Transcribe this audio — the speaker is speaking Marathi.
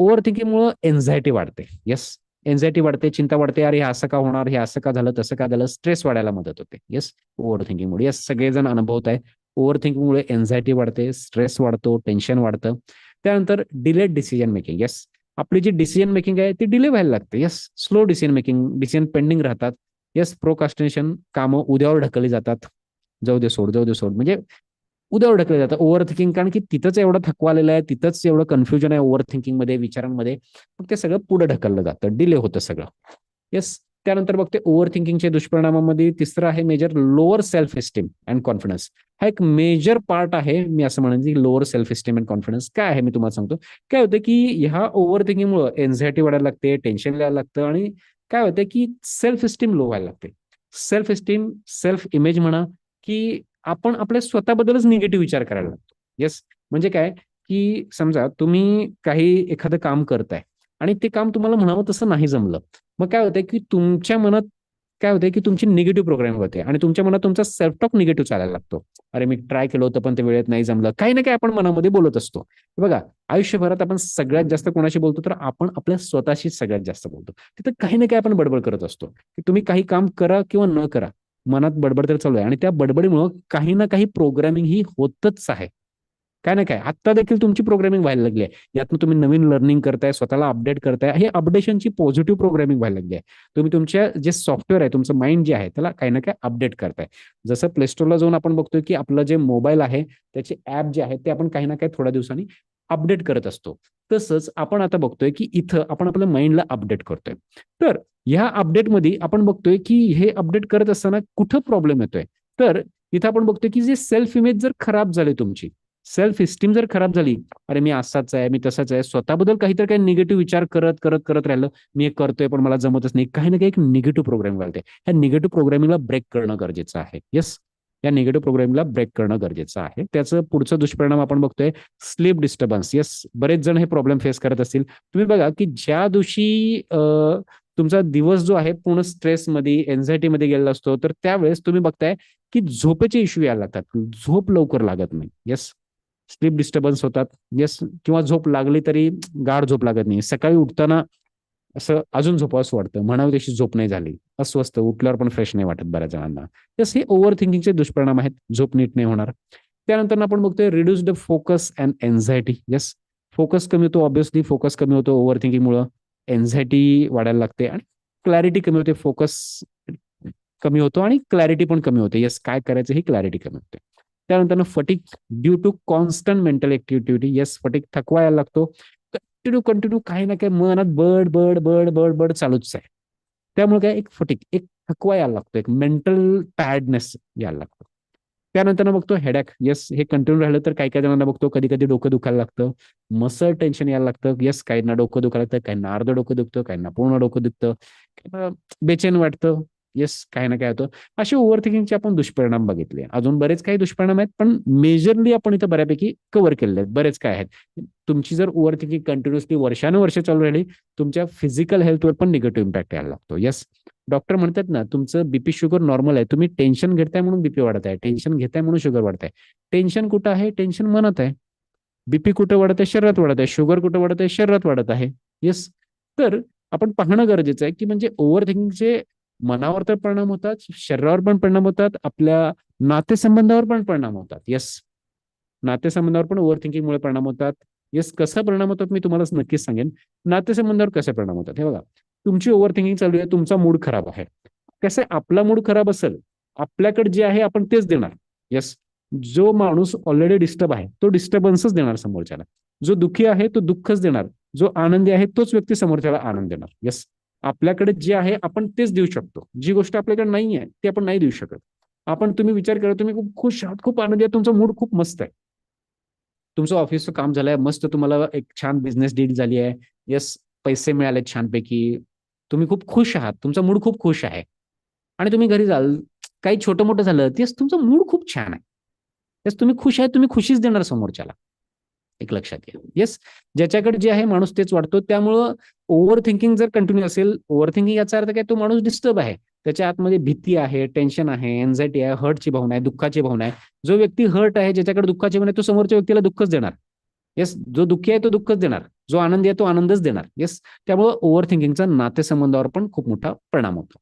ओव्हर थिंकिंगमुळे एन्झायटी वाढते. येस एन्झायटी वाढते चिंता वाढते अरे हे असं का होणार हे असं का झालं तसं का झालं स्ट्रेस वाढायला मदत होते. येस ओव्हर थिंकिंगमुळे येस सगळेजण अनुभवत आहे ओव्हर थिंकिंगमुळे एन्झायटी वाढते स्ट्रेस वाढतो टेन्शन वाढतं. त्यानंतर डिलेड डिसिजन मेकिंग येस आपली जी डिसिजन मेकिंग आहे ती डिले व्हायला लागते. Yes slow decision making decision pending राहतात. येस प्रोकास्टिनेशन कामं उद्यावर ढकलली जातात. जाऊ दे सोड जाऊ दे सोड. म्हणजे उद्या ढकलले जातं ओव्हर थिंकिंग कारण की तिथंच एवढं थकवालेलं आहे तिथंच एवढं कन्फ्युजन आहे ओव्हर थिंकिंगमध्ये विचारांमध्ये. मग ते सगळं पुढे ढकललं जातं. डिले होतं सगळं. येस त्यानंतर बघते ओव्हर थिंकिंगचे दुष्परिणामामध्ये तिसरं आहे major lower self esteem and confidence हा एक मेजर पार्ट आहे मी असं म्हणेन की lower self esteem and confidence काय आहे? मी तुम्हाला सांगतो. काय होतं की ह्या ओव्हर थिंकिंगमुळे एन्झायटी वाढायला लागते टेन्शन यायला लागतं आणि काय होतं की सेल्फ एस्टीम लो व्हायला लागते. सेल्फ एस्टीम सेल्फ इमेज म्हणा की आपण आपल्या स्वतःबद्दलच निगेटिव्ह विचार करायला लागतो. येस म्हणजे काय? की समजा तुम्ही काही एखादं काम करताय आणि ते काम तुम्हाला म्हणावं तसं नाही जमलं. मग काय होतंय की तुमच्या मनात काय होतंय की तुमची निगेटिव्ह प्रोग्राम होते आणि तुमच्या मनात तुमचा सेल्फ टॉक निगेटिव्ह चालायला लागतो. अरे मी ट्राय केलं होतं पण ते वेळेत नाही जमलं. काही ना काही आपण मनामध्ये बोलत असतो. बघा आयुष्यभरात आपण सगळ्यात जास्त कोणाशी बोलतो तर आपण आपल्या स्वतःशी सगळ्यात जास्त बोलतो. तिथं काही ना काही आपण बडबड करत असतो. की तुम्ही काही काम करा किंवा न करा. मनात बडबड तर चालू आहे. आणि त्या बडबडीमुळं काही ना काही प्रोग्रामिंग ही होतच आहे. काय ना काय आत्ता देखील तुमची प्रोग्रामिंग व्हायला लागली आहे. यातनं तुम्ही नवीन लर्निंग करताय स्वतःला अपडेट करताय. हे अपडेशनची पॉझिटिव्ह प्रोग्रामिंग व्हायला लागली आहे. तुम्ही तुमच्या जे सॉफ्टवेअर आहे तुमचं माइंड जे आहे त्याला काही ना काही अपडेट करताय. जसं प्ले स्टोरला जाऊन आपण बघतोय की आपलं जे मोबाईल आहे त्याचे ऍप जे आहे ते आपण काही ना काही थोड्या दिवसांनी अपडेट करत असतो. तसंच आपण आता बघतोय की इथं आपण आपल्या माइंडला अपडेट करतोय. तर ह्या अपडेटमध्ये आपण बघतोय की हे अपडेट करत असताना कुठं प्रॉब्लेम येतोय? तर इथं आपण बघतोय की जे सेल्फ इमेज जर खराब झाली तुमची सेल्फ इस्टीम जर खराब झाली अरे मी असाच आहे मी तसाच आहे स्वतःबद्दल काहीतरी काही निगेटिव्ह विचार करत करत करत राहिलं मी हे करतोय पण मला जमतच नाही. काही ना काही एक निगेटिव्ह प्रोग्राम घालते. ह्या निगेटिव्ह प्रोग्रामिंगला ब्रेक करणं गरजेचं आहे. येस या निगेटिव्ह प्रोग्रामिंगला ब्रेक करणं गरजेचं आहे. त्याचं पुढचं दुष्परिणाम आपण बघतोय स्लीप डिस्टर्बन्स येस बरेच जण हे प्रॉब्लेम फेस करत असतील. तुम्ही बघा की ज्या दिवशी तुमचा दिवस जो आहे पूर्ण स्ट्रेसमध्ये एन्झायटीमध्ये गेलेला असतो तर त्यावेळेस तुम्ही बघताय की झोपेचे इश्यू यायला लागतात. झोप लवकर लागत नाही. येस स्लीप डिस्टर्बन्स होतात. येस किंवा झोप लागली तरी गाढ झोप लागत नाही. सकाळी उठताना असं अजून झोपावंसं वाटतं. म्हणावी तशी झोप नाही झाली. अस्वस्थ उठल्यावर पण फ्रेश नाही वाटत बऱ्याच जणांना. यस हे ओव्हर थिंकिंगचे दुष्परिणाम आहेत. झोप नीट नाही होणार. त्यानंतर आपण बघतोय reduced focus and anxiety yes focus कमी होतो ऑब्विसली फोकस कमी होतो ओव्हर थिंकिंगमुळं एन्झायटी वाढायला लागते आणि क्लॅरिटी कमी होते फोकस कमी होतो आणि क्लॅरिटी पण कमी होते. येस काय करायचं ही क्लॅरिटी कमी होते. त्यानंतर fatigue due to constant mental activity yes fatigue थकवा यायला लागतो. कंटिन्यू कंटिन्यू काही ना काही मनात बड बड बड बड बड चालूच आहे. त्यामुळे काय? एक फटिक एक थकवा यायला लागतो एक मेंटल टायर्डनेस यायला लागतो. त्यानंतर बघतो हेडॅक येस हे कंटिन्यू राहिलं तर काही काही जणांना बघतो कधी कधी डोकं दुखायला लागतं. मसल टेन्शन यायला लागतं. येस काहींना डोकं दुखायला लागतं काहींना अर्ध डोकं दुखतं काहींना पूर्ण डोकं दुखतं. बेचैन वाटतं. येस काही ना काय होतं. असे ओव्हर थिंकिंगचे आपण दुष्परिणाम बघितले. अजून बरेच काही दुष्परिणाम आहेत पण मेजरली आपण इथं बऱ्यापैकी कव्हर केलेले आहेत. बरेच काय आहेत. तुमची जर ओव्हर थिंकिंग कंटिन्युअसली वर्षानुवर्ष चालू राहिली तुमच्या फिजिकल हेल्थवर पण निगेटिव्ह इम्पॅक्ट यायला लागतो. येस डॉक्टर म्हणतात ना तुमचं बीपी शुगर नॉर्मल आहे. तुम्ही टेन्शन घेताय म्हणून बीपी वाढत आहे. टेन्शन घेताय म्हणून शुगर वाढत आहे. टेन्शन कुठं आहे? टेन्शन मनात आहे. बीपी कुठं वाढत आहे? शरीरात वाढत आहे. शुगर कुठं वाढत आहे? शरीरात वाढत आहे. येस तर आपण पाहणं गरजेचं आहे की म्हणजे ओव्हर थिंकिंगचे मनावर तर परिणाम होतात शरीरावर पण परिणाम होतात आपल्या नातेसंबंधावर पण परिणाम होतात. येस नातेसंबंधावर पण ओव्हर थिंकिंगमुळे परिणाम होतात. येस कसा परिणाम होतात मी तुम्हाला नक्कीच सांगेन. नातेसंबंधावर कसे परिणाम होतात? हे बघा तुमची ओव्हर थिंकिंग चालू आहे तुमचा मूड खराब आहे. कसं आपला मूड खराब असेल आपल्याकडे जे आहे आपण तेच देणार. येस जो माणूस ऑलरेडी डिस्टर्ब आहे तो डिस्टर्बन्सच देणार समोरच्याला. जो दुःखी आहे तो दुःखच देणार. जो आनंदी आहे तोच व्यक्ती समोरच्याला आनंद देणार. येस आपल्याकडे जे आहे आपण तेच देऊ शकतो. जी गोष्ट आपल्याकडे नाही आहे ती आपण नाही देऊ शकत. आपण तुम्ही विचार करा तुम्ही खूप खुश आहात खूप आनंदी आहे तुमचा मूड खूप मस्त आहे. तुमचं ऑफिसचं काम झालंय मस्त तुम्हाला एक छान बिझनेस डील झाली आहे. यस पैसे मिळाले छानपैकी. तुम्ही खूप खुश आहात तुमचा मूड खूप खुश आहे. आणि तुम्ही घरी जाल काही छोटं मोठं झालं तेच तुमचं मूड खूप छान आहे. येस तुम्ही खुश आहे तुम्ही खुशीच देणार समोरच्याला. एक लक्षात घ्या. येस ज्याच्याकडे जे आहे माणूस तेच वाढतो. त्यामुळं ओव्हर थिंकिंग जर कंटिन्यू असेल ओव्हर थिंकिंग याचा अर्थ काय? तो माणूस डिस्टर्ब आहे. त्याच्या आतमध्ये भीती आहे टेन्शन आहे एन्झायटी आहे हर्टची भावना आहे दुःखाची भावना आहे. जो व्यक्ती हर्ट आहे ज्याच्याकडे दुःखाची भावना आहे तो समोरच्या व्यक्तीला दुःखच देणार. येस जो दुःखी आहे तो दुःखच देणार. जो आनंदी आहे तो आनंदच देणार. येस त्यामुळं ओव्हर थिंकिंगचा नातेसंबंधावर पण खूप मोठा परिणाम होतो.